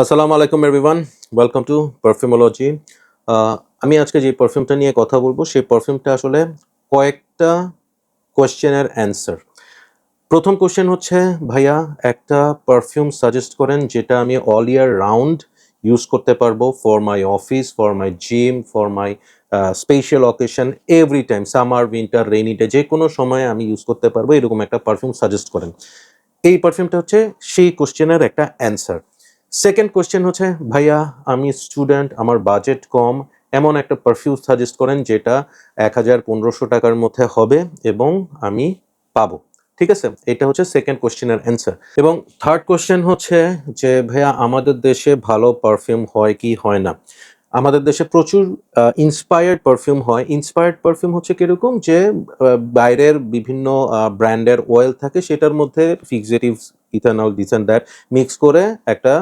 আসসালামু আলাইকুম everyone welcome to পারফিউমোলজি আমি আজকে যে পারফিউমটা নিয়ে কথা বলব, সেই পারফিউমটা আসলে কয়েকটা কোয়েশ্চেনের অ্যান্সার প্রথম কোশ্চেন হচ্ছে, ভাইয়া, একটা পারফিউম সাজেস্ট করেন যেটা আমি অল ইয়ার রাউন্ড ইউজ করতে পারব for my office for my gym for my special occasion every time summer winter rainy day যে কোনো সময় আমি ইউজ করতে পারব, এরকম একটা পারফিউম সাজেস্ট করেন। এই পারফিউমটা হচ্ছে সেই কোশ্চেনের একটা অ্যান্সার সেকেন্ড কোশ্চেন হচ্ছে, ভাইয়া, আমি স্টুডেন্ট আমার বাজেট কম। এমন একটা পারফিউম সাজেস্ট করেন যেটা এক হাজার পনেরোশো টাকার মধ্যে হবে এবং আমি পাবো। ঠিক আছে? এটা হচ্ছে সেকেন্ড কোশ্চেনের অ্যান্সার এবং থার্ড কোশ্চেন হচ্ছে যে, ভাইয়া, আমাদের দেশে ভালো পারফিউম হয় কি হয় না? আমাদের দেশে প্রচুর ইন্সপায়ার্ড পারফিউম হয়। ইন্সপায়ার্ড পারফিউম হচ্ছে কীরকম যে বাইরের বিভিন্ন ব্র্যান্ডের অয়েল থাকে, সেটার মধ্যে fixatives ethanol this and that mix করে একটা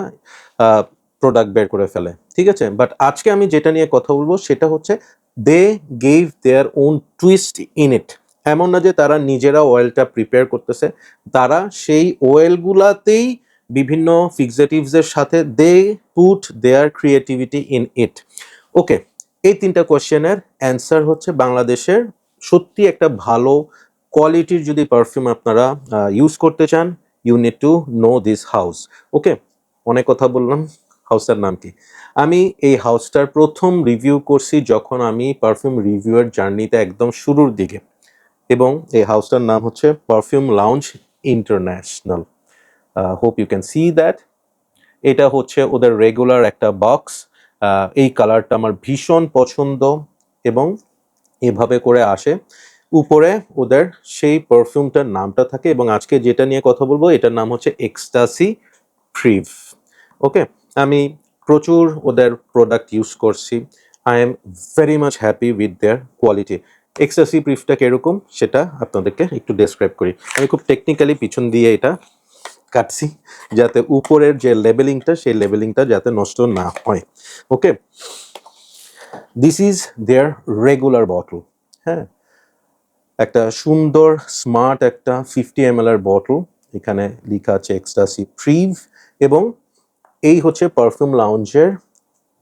প্রোডাক্ট বের করে ফেলে, ঠিক আছে? বাট আজকে আমি যেটা নিয়ে কথা বলব সেটা হচ্ছে they gave their own twist in it এমন না যে তারা নিজেরা অয়েলটা প্রিপেয়ার করতেছে, তারা সেই অয়েলগুলাতেই বিভিন্ন ফিক্সেটিভসের সাথে they put their creativity in it okay এই তিনটা কোয়েশ্চেনের অ্যান্সার হচ্ছে বাংলাদেশের সত্যি একটা ভালো কোয়ালিটির যদি পারফিউম আপনারা ইউজ করতে চান you need to know this house okay অনেক কথা বললাম। হাউসটার নাম কি? আমি এই হাউসটার প্রথম রিভিউ করছি যখন আমি পারফিউম রিভিউয়ের জার্নিতে একদম শুরুর দিকে। এবং এই হাউসটার নাম হচ্ছে perfume lounge international hope you can see that এটা হচ্ছে ওদের রেগুলার একটা বক্স এই কালারটা আমার ভীষণ পছন্দ। এবং এভাবে করে আসে। উপরে ওদের সেই পারফিউমটার নামটা থাকে এবং আজকে যেটা নিয়ে কথা বলব, এটার নাম হচ্ছে এক্সটাসি ফ্রিভ ওকে আমি প্রচুর ওদের প্রোডাক্ট ইউজ করছি। I am very much happy with their quality ecstasy ব্রিফটা কীরকম, সেটা আপনাদেরকে একটু ডেসক্রাইব করি। আমি খুব টেকনিক্যালি পিছন দিয়ে এটা কাটছি, যাতে উপরের যে লেবেলিংটা সেই লেবেলিংটা যাতে নষ্ট না হয়। Okay this is their regular bottle হ্যাঁ? একটা সুন্দর স্মার্ট একটা ফিফটি এম এর বটল এখানে লেখা আছে এক্সটাসি ফ্রিভ এবং এই হচ্ছে পারফিউম লাউঞ্জের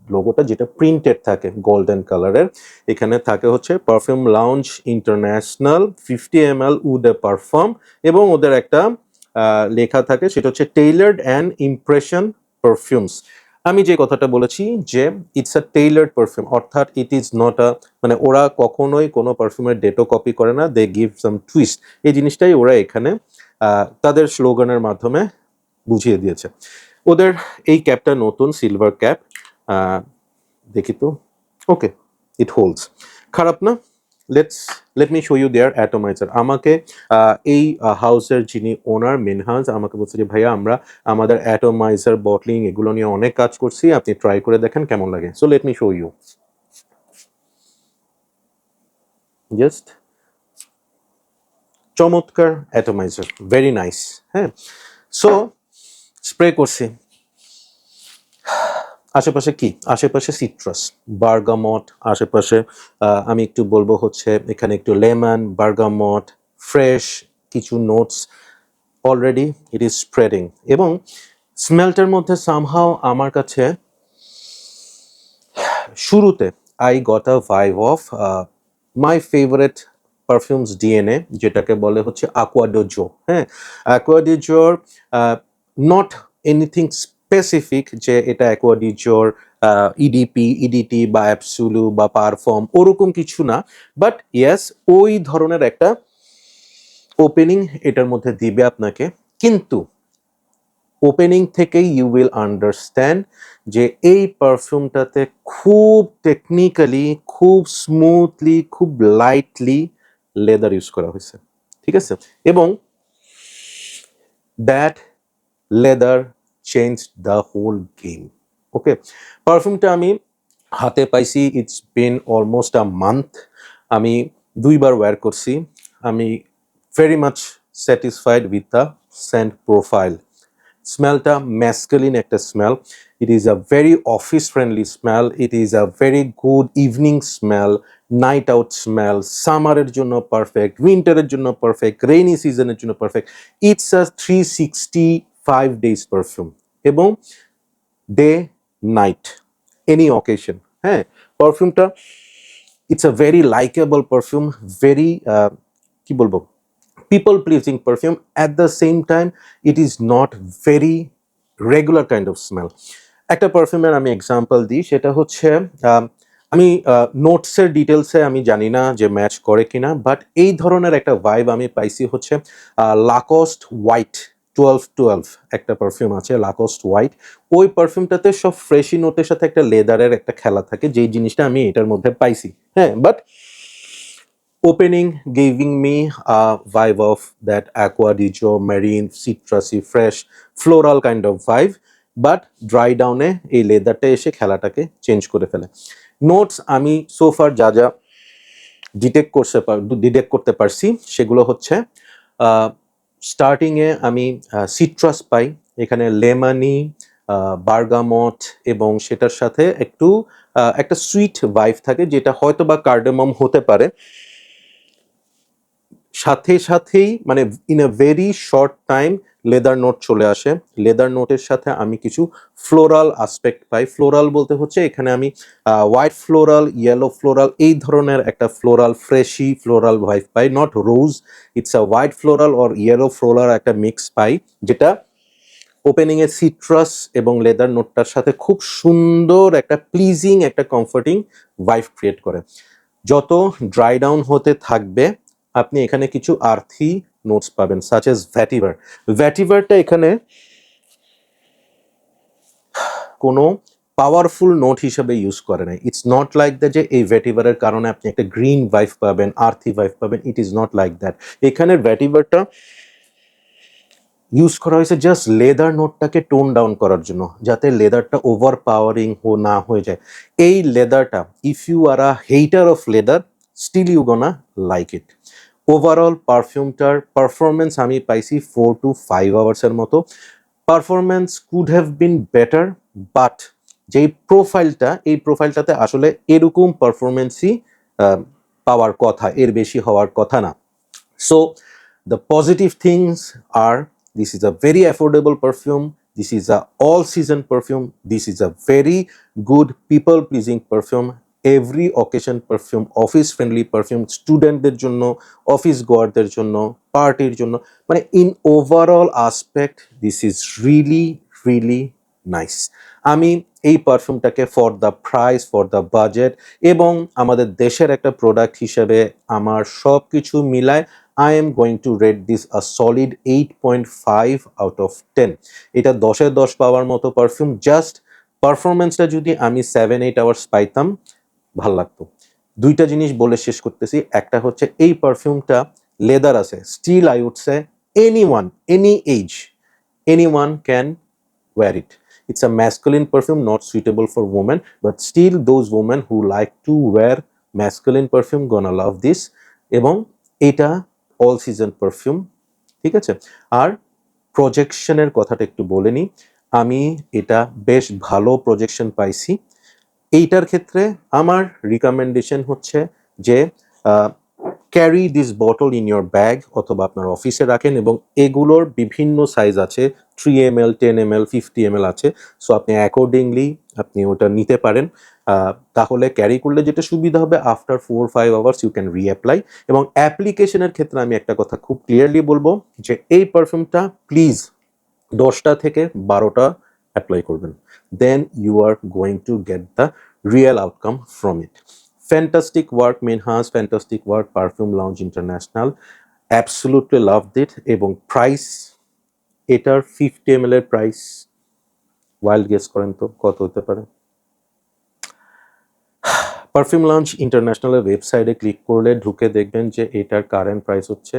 লোগোটা যেটা প্রিন্টেড থাকে গোল্ডেন কালারের এখানে থাকে হচ্ছে perfume lounge international fifty M L eau de parfum এবং ওদের একটা লেখা থাকে, সেটা হচ্ছে টেইলার্ড অ্যান্ড ইমপ্রেশন পারফিউমস আমি যে কথাটা বলেছি যে ইটস আ টেইলার্ড পারফিউম অর্থাৎ ইট ইজ নট আ মানে ওরা কখনোই কোনো পারফিউমের ডেটও কপি করে না দে গিভ সাম টুইস্ট এই জিনিসটাই ওরা এখানে তাদের স্লোগানের মাধ্যমে বুঝিয়ে দিয়েছে। ওদের এই ক্যাপটা নতুন সিলভার ক্যাপ দেখি তো ওকে ইট হোলস খারাপ না? Let's let me show you their atomizer আমাকে এই হাউসের যিনি ওনার মিনহাজ আমাকে বলছে যে, ভাইয়া, আমরা আমাদের অ্যাটোমাইজার বটলিং এগুলো নিয়ে অনেক কাজ করছি, আপনি ট্রাই করে দেখেন কেমন লাগে। So let me show you just চমৎকার অ্যাটোমাইজার ভেরি নাইস হ্যাঁ? সো স্প্রে করছি। আশেপাশে কি? আশেপাশে সিট্রাস বার্গামট আশেপাশে আমি একটু বলব হচ্ছে এখানে একটু লেমন বার্গামট ফ্রেশ কিছু notes already it is spreading এবং স্মেলটার মধ্যে সামহাও আমার কাছে শুরুতে I got a vibe of my favourite perfumes DNA যেটাকে বলে হচ্ছে অ্যাকোয়াডোজো হ্যাঁ? অ্যাকোয়াডোজোর নট এনিথিং স্পেসিফিক যে এটা অ্যাকোয়াডিজোর ইডিপি ইডিটি বা অ্যাপসুলু বা পারফর্ম ওরকম কিছু না। বাট ইয়েস ওই ধরনের একটা ওপেনিং এটার মধ্যে দিবে আপনাকে। কিন্তু ওপেনিং থেকেই ইউ উইল আন্ডারস্ট্যান্ড যে এই পারফিউমটাতে খুব টেকনিক্যালি খুব স্মুথলি খুব লাইটলি লেদার ইউজ করা হয়েছে। ঠিক আছে? এবং that leather change the whole game okay পারফিউমটা আমি হাতে পাইছি it's been almost a month আমি দুইবার ওয়্যার করছি। আমি very much satisfied with the scent profile স্মেলটা ম্যাসকেলিন একটা smell it is a very office friendly smell it is a very good evening smell night out smell সামারের জন্য perfect উইন্টারের জন্য perfect rainy সিজনের জন্য perfect it's a three sixty five days perfume এবং day night any occasion হ্যাঁ? পারফিউমটা it's a very likeable perfume very কি বলব? People pleasing perfume at the same time it is not very regular kind of smell একটা পারফিউমের আমি example দিই, সেটা হচ্ছে আমি নোটসের ডিটেলসে আমি জানি না যে ম্যাচ করে কিনা বাট এই ধরনের একটা ভাইব আমি পাইছি হচ্ছে লাকস্ট হোয়াইট টুয়েলভ টুয়েলভ একটা পারফিউম আছে লাকস্ট হোয়াইট ওই পারফিউমটাতে সব ফ্রেশি নোটের সাথে একটা লেদারের একটা খেলা থাকে, যেই জিনিসটা আমি এটার মধ্যে পাইছি। হ্যাঁ but opening giving me vibe of that Acqua di Gio marine citrusy fresh floral kind of vibe but dry ডাউনে এই লেদারটা এসে খেলাটাকে চেঞ্জ করে ফেলে। নোটস আমি সোফার যা যা ডিটেক্ট করতে ডিটেক্ট করতে পারছি, সেগুলো হচ্ছে স্টার্টিংয়ে আমি সিট্রাস পাই। এখানে লেমানি বার্গামট এবং সেটার সাথে একটু একটা সুইট ভাইভ থাকে, যেটা হয়তো বা কার্ডেমম হতে পারে। সাথে সাথেই মানে in a very short time leather note চলে আসে। লেদার নোটের সাথে আমি কিছু ফ্লোরাল আসপেক্ট পাই। ফ্লোরাল বলতে হচ্ছে এখানে আমি হোয়াইট ফ্লোরাল ইয়েলো ফ্লোরাল এই ধরনের একটা floral freshy floral vibe pi. Not rose it's a white floral or yellow floral একটা মিক্স পাই, যেটা ওপেনিং এ সিট্রাস এবং লেদার নোটটার সাথে খুব সুন্দর একটা প্লিজিং একটা কমফর্টিং ভাইভ ক্রিয়েট করে। যত ড্রাই ডাউন হতে থাকবে আপনি এখানে কিছু আর্থি নোটস পাবেন সাচ এস ভ্যাটিভার ভ্যাটিভারটা এখানে কোনো পাওয়ারফুল নোট হিসেবে ইউজ করে নাই। ইটস নট লাইক দ্যাট যে এই ভ্যাটিভারের কারণে আপনি একটা গ্রিন ভাইফ পাবেন, আর্থি ভাইফ পাবেন it is not like that এখানে ভ্যাটিভারটা ইউজ করা হয়েছে জাস্ট লেদার নোটটাকে টোন ডাউন করার জন্য, যাতে লেদারটা ওভার পাওয়ারিং হো, না হয়ে যায়। এই লেদারটা if you are a hater of leather still you gonna like it overall পারফিউমটার performance আমি পাইছি ফোর টু ফাইভ আওয়ার্সের মতো। Performance could have been better but যেই প্রোফাইলটা এই প্রোফাইলটাতে আসলে এরকম পারফরমেন্সই পাওয়ার কথা, এর বেশি হওয়ার কথা না। So the positive things are this is a very affordable perfume this is a all season perfume this is a very good people pleasing perfume every occasion perfume office friendly perfume স্টুডেন্টদের জন্য office গোয়ারদের জন্য পার্টির জন্য মানে in overall aspect this is really really nice আমি এই পারফিউমটাকে for the price for the budget এবং আমাদের দেশের একটা প্রোডাক্ট হিসেবে আমার সব কিছু মিলায় I am going to rate this a solid eight point five out of ten এটা দশে দশ পাওয়ার মতো পারফিউম জাস্ট পারফরমেন্সটা যদি আমি সেভেন এইট আওয়ার্স পাইতাম ভালো লাগতো। দুইটা জিনিস বলে শেষ করতেছি। একটা হচ্ছে এই পারফিউমটা লেদার আছে still I would say anyone any age anyone can wear it. It's a masculine perfume, not suitable for women, but still those women who like to wear masculine perfume gonna love this. এবং এটা all season perfume ঠিক আছে? আর প্রজেকশনের কথাটা একটু বলে নিই। আমি এটা বেশ ভালো প্রজেকশন পাইছি। এইটার ক্ষেত্রে আমার রিকমেন্ডেশন হচ্ছে যে carry this bottle in your bag অথবা আপনার অফিসে রাখেন এবং এগুলোর বিভিন্ন সাইজ আছে three M L ten M L fifty M L আছে। সো আপনি অ্যাকর্ডিংলি আপনি ওটা নিতে পারেন। তাহলে ক্যারি করলে যেটা সুবিধা হবে after four five hours you can reapply এবং অ্যাপ্লিকেশনের ক্ষেত্রে আমি একটা কথা খুব ক্লিয়ারলি বলব যে, এই পারফিউমটা প্লিজ দশটা থেকে বারোটা অ্যাপ্লাই করবেন। Then you are going to get the real outcome from it fantastic work মেনহাস fantastic work perfume lounge international absolutely love it এবং প্রাইস এটার ফিফটি এম এর প্রাইস ওয়াইল্ড গেস করেন তো, কত হতে পারে? পারফিউম লঞ্চ ইন্টারন্যাশনালের ওয়েবসাইটে ক্লিক করলে ঢুকে দেখবেন যে এটার কারেন্ট প্রাইস হচ্ছে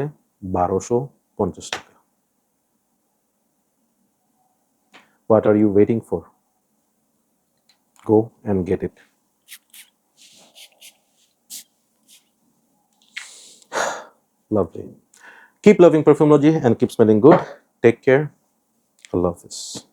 বারোশো পঞ্চাশ টাকা। What are you waiting for? Go and get it. Lovely. Keep loving Perfumology and keep smelling good. Take care. I love this.